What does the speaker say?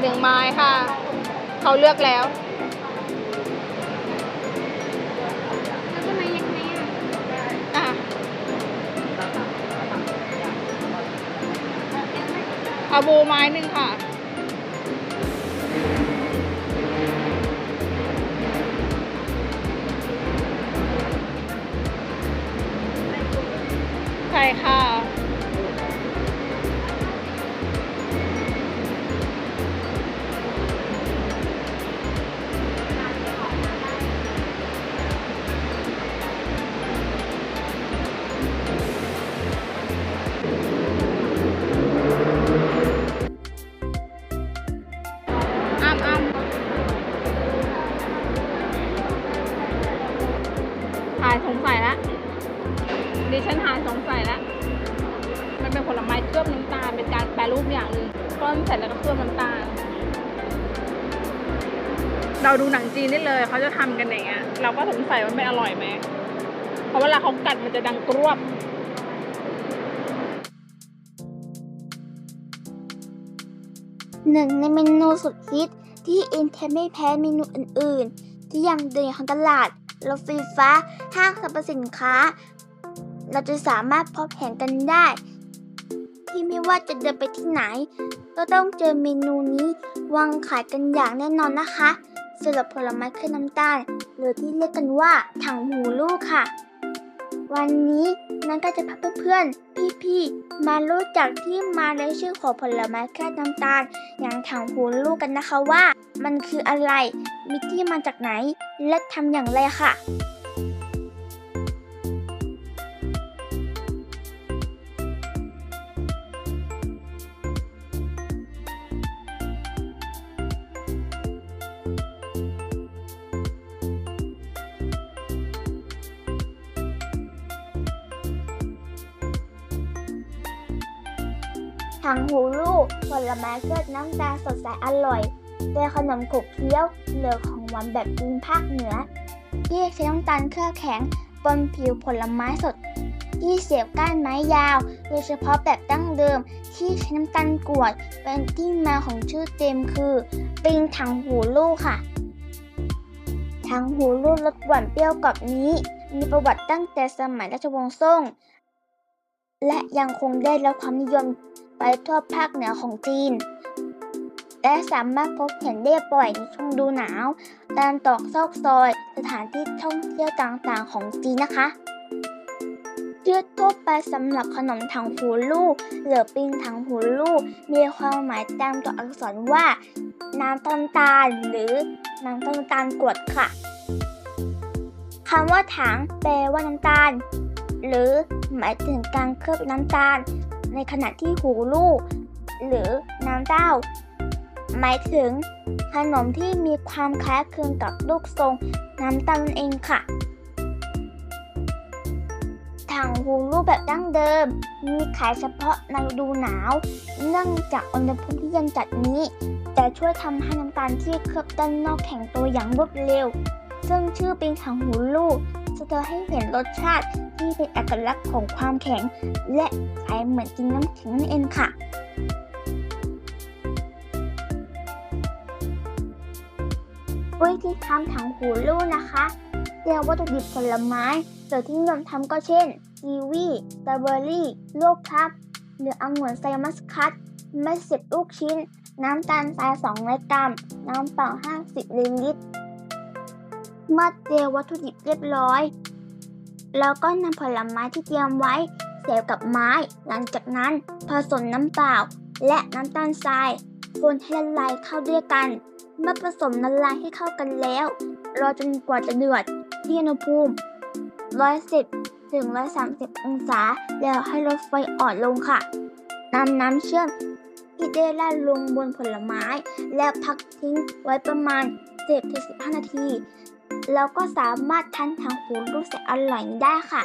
หนึ่งไม้ค่ะ เขาเลือกแล้วแล้วทำไมยังไงอะอะเอาบูไม้หนึ่งค่ะใช่ค่ะ ดิฉันหายสงสัยแล้ว มันเป็นผลไม้เคลือบน้ำตาล เป็นการแปรรูปอย่างหนึ่งก้อนเสร็จแล้วก็เคลือบน้ำตาล เราดูหนังจีนได้เลย เขาจะทำกันอย่างเงี้ย เราก็สงสัยว่ามันอร่อยไหม เพราะเวลาเขากัดมันจะดังกรวบหนึ่งในเมนูสุดฮิตที่อินเทนไม่แพ้เมนูอื่น ๆ ที่ยังเดินของตลาดรถไฟฟ้า ห้างสรรพสินค้า เราจะสามารถพบเห็นกันได้ ที่ไม่ว่าจะเดินไปที่ไหน ก็ต้องเจอเมนูนี้วางขายกันอย่างแน่นอนนะคะสำหรับผลไม้เคลือบน้ำตาลหรือที่เรียกกันว่าถังหูลูกค่ะ วันนี้นั้นก็จะพาเพื่อนๆพี่ๆมารู้จักที่มาและชื่อของผลไม้แค่น้ำตาล อย่างถังหูลูกกันนะคะว่า มันคืออะไร มีที่มาจากไหน และทำอย่างไรค่ะ ถังหูลูกผลไม้เกิดน้ำตาลสดใสอร่อยเป็นขนมขบเคี้ยวเหลือของหวานแบบจีนภาคเหนือที่ใช้น้ำตาลเคลือบแข็งบนผิวผลไม้สดที่เสียบก้านไม้ยาว โดยเฉพาะแบบดั้งเดิมที่ใช้น้ำตาลกรวดเป็นที่มาของชื่อเต็มคือ ปิงถังหูลูกค่ะถังหูลูกรสหวานเปรี้ยวกรอบนี้ มีประวัติตั้งแต่สมัยราชวงศ์ซ่ง และยังคงได้รับความนิยม ไปทั่วภาคเหนือของจีน และสามารถพบเห็นได้บ่อยในช่วงดูหนาวตามตอกซอกซอย สถานที่ท่องเที่ยวต่างๆของจีนนะคะชื่อทั่วไปสำหรับขนมถังหูลูกหรือปิงถังหูลูก มีความหมายตามตัวอักษรว่า น้ำตาลตาล หรือน้ำตาลตาลกรวดค่ะคำว่าถังแปลว่าน้ำตาล หรือหมายถึงการเคลือบน้ำตาล ในขณะที่หูลูก หรือน้ำเต้า หมายถึงขนมที่มีความคล้ายคลึงกับลูกทรงน้ำตาลนั่นเองค่ะถังหูลูกแบบดั้งเดิม มีขายเฉพาะในฤดูหนาว เนื่องจากอุณหภูมิที่เย็นจัดนี้จะช่วยทำให้น้ำตาลที่เคลือบด้านนอกแข็งตัวอย่างรวดเร็ว ซึ่งชื่อเป็นถังหูลูก จะทำให้เห็นรสชาติที่เป็นเอกลักษณ์ของความแข็ง และคล้เหมือนกินน้ำแข็งนั่นเองค่ะวิธีทำถังหูลูกนะคะเตรียมวัตถุดิบผลไม้โดยที่นิยมทำก็เช่นกีวีสตรอเบอรี่ลูกพลับหรือองุ่นไซมัสคัตไม่เสียบลูกชิ้น น้ำตาลทราย200กรัมน้ำเปล่า 50ลิลิตร เมื่อเตรียมวัตถุดิบเรียบร้อย แล้วก็นำผลไม้ที่เตรียมไว้เสียบกับไม้ หลังจากนั้นผสมน้ำเปล่า และน้ำตาลทรายคนให้ละลายเข้าด้วยกัน เมื่อผสมละลายให้เข้ากันแล้ว รอจนกว่าจะเดือดที่อุณหภูมิ 110ถึง130 องศา แล้วให้ลดไฟอ่อนลงค่ะนำน้ำเชื่อมที่ได้ราดลงบนผลไม้ และพักทิ้งไว้ประมาณ 10-15 นาที แล้วก็สามารถทานทางหูลูกแสนอร่อยได้ค่ะ